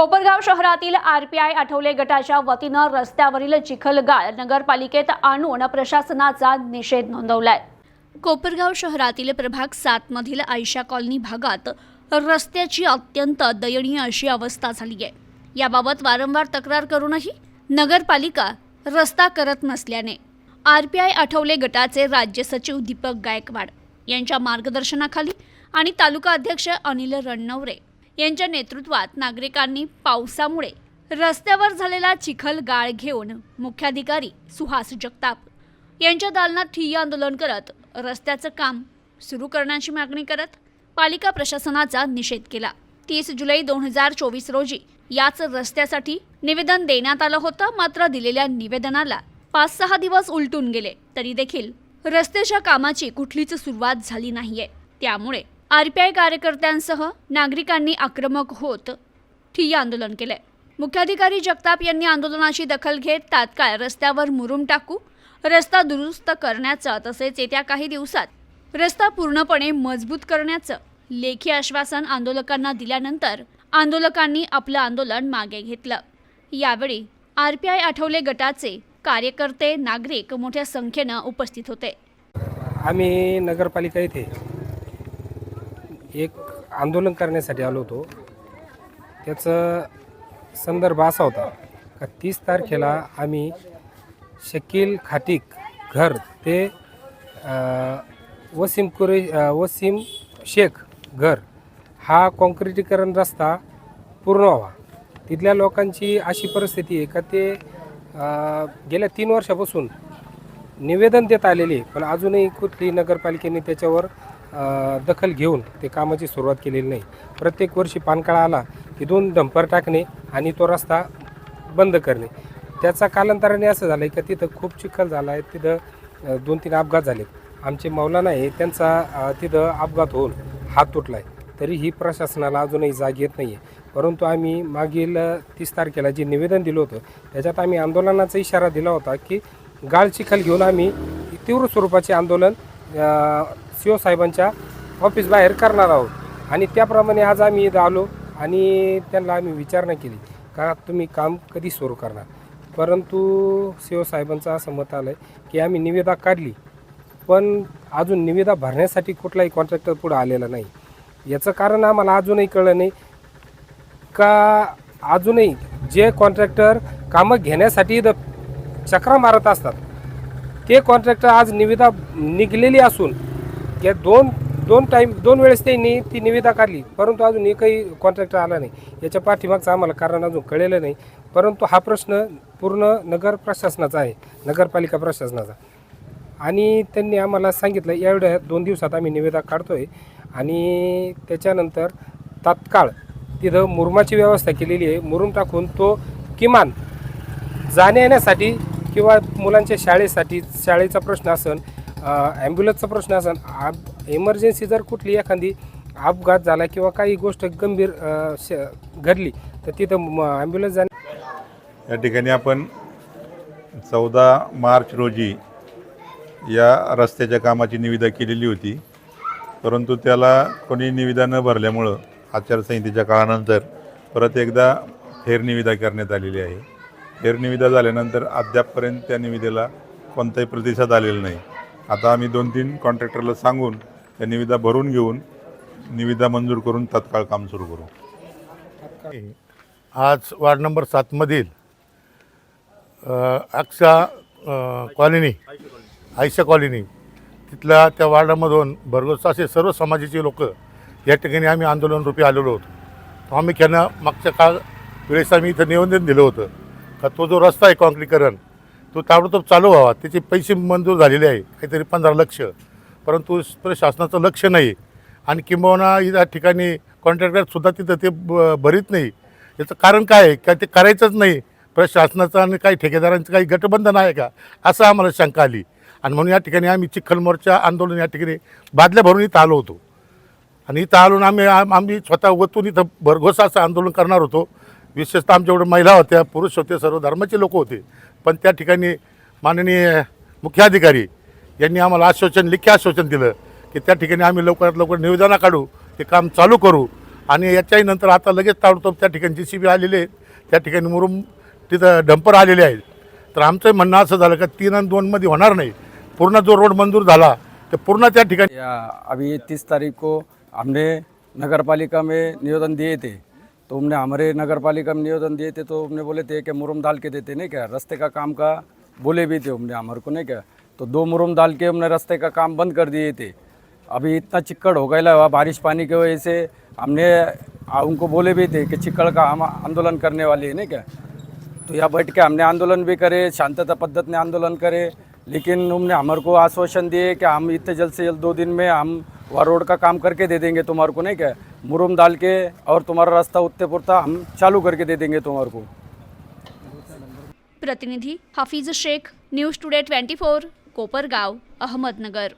कोपरगाव शहरातील आरपीआय आठवले गटाच्या वतीनं रस्त्यावरील चिखलगाळ नगरपालिकेत आणून प्रशासनाचा निषेध नोंदवलाय. कोपरगाव शहरातील प्रभाग सात मधील आयशा कॉलनी भागात रस्त्याची अत्यंत दयनीय अशी अवस्था झाली आहे याबाबत वारंवार तक्रार करूनही नगरपालिका रस्ता करत नसल्याने आरपीआय आठवले गटाचे राज्य सचिव दीपक गायकवाड यांच्या मार्गदर्शनाखाली आणि तालुका अध्यक्ष अनिल रणनवरे यांच्या नेतृत्वात नागरिकांनी पावसामुळे रस्त्यावर झालेला चिखल गाळ घेऊन मुख्याधिकारी सुहास जगताप यांच्या दालनात ठिय्या आंदोलन करत रस्त्याचं काम सुरू करण्याची मागणी करत पालिका प्रशासनाचा निषेध केला. तीस जुलै दोन हजार चोवीस रोजी याच रस्त्यासाठी निवेदन देण्यात आलं होतं मात्र दिलेल्या निवेदनाला पाच सहा दिवस उलटून गेले. तरी देखील रस्त्याच्या कामाची कुठलीच सुरुवात झाली नाहीये. त्यामुळे आर पी आय कार्यकर्त्यांसह नागरिकांनी आक्रमक होत ठिय्या आंदोलन केलंय. मुख्याधिकारी जगताप यांनी आंदोलनाची दखल घेत तात्काळ रस्त्यावर मुरुम टाकू रस्ता दुरुस्त करण्याचं तसेच येत्या काही दिवसात रस्ता पूर्णपणे मजबूत करण्याचं लेखी आश्वासन आंदोलकांना दिल्यानंतर आंदोलकांनी आपलं आंदोलन मागे घेतलं. यावेळी आर पी आय आठवले गटाचे कार्यकर्ते नागरिक मोठ्या संख्येनं उपस्थित होते. आम्ही नगरपालिका येथे एक आंदोलन करण्यासाठी आलो होतो. त्याचं संदर्भ असा होता का तीस तारखेला आम्ही शकील खाटिक घर ते वसीम कुरे वसीम शेख घर हा कॉन्क्रिटीकरण रस्ता पूर्ण व्हावा. तिथल्या लोकांची अशी परिस्थिती आहे का ते गेल्या तीन वर्षापासून निवेदन देत आलेले पण अजूनही कुठली नगरपालिकेने त्याच्यावर दखल घेऊन ते कामाची सुरुवात केलेली नाही. प्रत्येक वर्षी पानकाळा आला की दोन डंपर टाकणे आणि तो रस्ता बंद करणे. त्याचा कालांतराने असं झालं आहे का तिथं खूप चिखल झाला आहे तिथं दोन तीन अपघात झालेत. आमचे मौलाना आहे त्यांचा तिथं अपघात होऊन हात तुटला आहे तरी ही प्रशासनाला अजूनही जाग येत नाही आहे परंतु आम्ही मागील तीस तारखेला जे निवेदन दिलं होतं त्याच्यात आम्ही आंदोलनाचा इशारा दिला होता की गाळ चिखल घेऊन आम्ही तीव्र स्वरूपाचे आंदोलन सी ओ साहेबांच्या ऑफिस बाहेर करणार आहोत. आणि त्याप्रमाणे आज आम्ही इथं आलो आणि त्यांना आम्ही विचारणा केली का तुम्ही काम कधी सुरू करणार? परंतु सी ओ साहेबांचं असं मत आलं आहे की आम्ही निविदा काढली पण अजून निविदा भरण्यासाठी कुठलाही कॉन्ट्रॅक्टर पुढं आलेला नाही. याचं कारण आम्हाला अजूनही कळलं नाही का अजूनही जे कॉन्ट्रॅक्टर कामं घेण्यासाठी इथं चक्रा मारत असतात ते कॉन्ट्रॅक्टर आज निविदा निघलेली असून या दोन दोन टाईम दोन वेळेस त्यांनी ती निविदा काढली. परंतु अजून एकही कॉन्ट्रॅक्टर आला नाही. याच्या पाठीमागचं आम्हाला कारण अजून कळलेलं नाही. परंतु हा प्रश्न पूर्ण नगर प्रशासनाचा आहे. नगरपालिका प्रशासनाचा. आणि त्यांनी आम्हाला सांगितलं एवढ्या दोन दिवसात आम्ही निविदा काढतोय. आणि त्याच्यानंतर तात्काळ तिथं मुरुमाची व्यवस्था केलेली आहे. मुरुम टाकून तो किमान जाण्या येण्यासाठी किंवा मुलांच्या शाळेसाठी शाळेचा प्रश्न असन ॲम्ब्युलन्सचा प्रश्न असन आप इमर्जन्सी जर कुठली एखादी अपघात झाला किंवा काही गोष्ट गंभीर श घडली तर तिथं ॲम्ब्युलन्स जाणे या ठिकाणी आपण चौदा मार्च रोजी या रस्त्याच्या कामाची निविदा केलेली होती. परंतु त्याला कोणी निविदा न भरल्यामुळं आचारसंहितेच्या काळानंतर परत एकदा फेरनिविदा करण्यात आलेली आहे. फेरनिविदा झाल्यानंतर अद्यापपर्यंत त्या निविदेला कोणताही प्रतिसाद आलेला नाही. आता आम्ही दोन तीन कॉन्ट्रॅक्टरला सांगून त्या निविदा भरून घेऊन निविदा मंजूर करून तत्काळ काम सुरू करू. आज वार्ड नंबर सातमधील अक्षा कॉलनी आयशा कॉलनी तिथल्या त्या वार्डामधून भरघोस असे सर्व समाजाचे लोक या ठिकाणी आम्ही आंदोलन रूपी आलेलो होतो. प्रामुख्यानं मागच्या काळ वेळेस आम्ही इथं निवेदन दिलं होतं. का तो जो रस्ता आहे कॉन्क्रीकरण तो ताबडतोब चालू व्हावा. त्याचे पैसे मंजूर झालेले आहे काहीतरी पंधरा लक्ष. परंतु प्रशासनाचं लक्ष नाही. आणि किंबहुना या ठिकाणी कॉन्ट्रॅक्टरसुद्धा तिथं ते ब भरीत नाही. याचं कारण काय आहे? का ते करायचंच नाही. प्रशासनाचं आणि काही ठेकेदारांचं काही गटबंधन आहे का? असं आम्हाला शंका आली. आणि म्हणून या ठिकाणी आम्ही चिखल मोर्चा आंदोलन या ठिकाणी बादल्या भरून इथं आलो होतो. आणि इथं आलो आम्ही आम्ही स्वतः वतून इथं भरघोसा असं आंदोलन करणार होतो. विशेषतः आमच्याकडे महिला होत्या पुरुष होते सर्व धर्माचे लोक होते. पण त्या ठिकाणी माननीय मुख्याधिकारी यांनी आम्हाला आश्वासन लिखी आश्वासन दिलं की त्या ठिकाणी आम्ही लवकरात लवकर निवेदना काढू ते काम चालू करू. आणि याच्याही नंतर आता लगेच ताबडतोब त्या ठिकाणी जी सी बी आलेले आहेत. त्या ठिकाणी मुरुम तिथं डंपर आलेले आहेत. तर आमचं म्हणणं असं झालं का तीन आणि दोनमध्ये होणार नाही. पूर्ण जो रोड मंजूर झाला तर पूर्ण त्या ठिकाणी या अभी तीस तारीख को हमने नगर पालिका में निवेदन दिए थे. तो हमने हमारे नगर पालिका में निवेदन दिए थे तो हमने बोले थे कि मुरम डाल के देते नहीं क्या? रास्ते का काम का बोले भी थे हमने हमारे को नहीं क्या? तो दो मुरम डाल के हमने रास्ते का काम बंद कर दिए थे। अभी इतना चिक्कड़ हो गया हुआ बारिश पानी की वजह से, हमने उनको बोले भी थे कि चिक्कड़ का हम आंदोलन करने वाले हैं, नहीं क्या? तो यहाँ बैठ के हमने आंदोलन भी करे, शांतता पद्धत ने आंदोलन करे, लेकिन उन्होंने हमारे को आश्वासन दिए कि हम इतने जल्द से जल्द दो दिन में हम वहाँ रोड का काम करके दे देंगे तुम्हारे को नहीं क्या? मुरुम डाल के और तुम्हारा रास्ता उत्ते पुरता हम चालू करके दे देंगे तुम्हारे को। प्रतिनिधी Hafiz Sheikh news today twenty four Kopargaon Ahmednagar.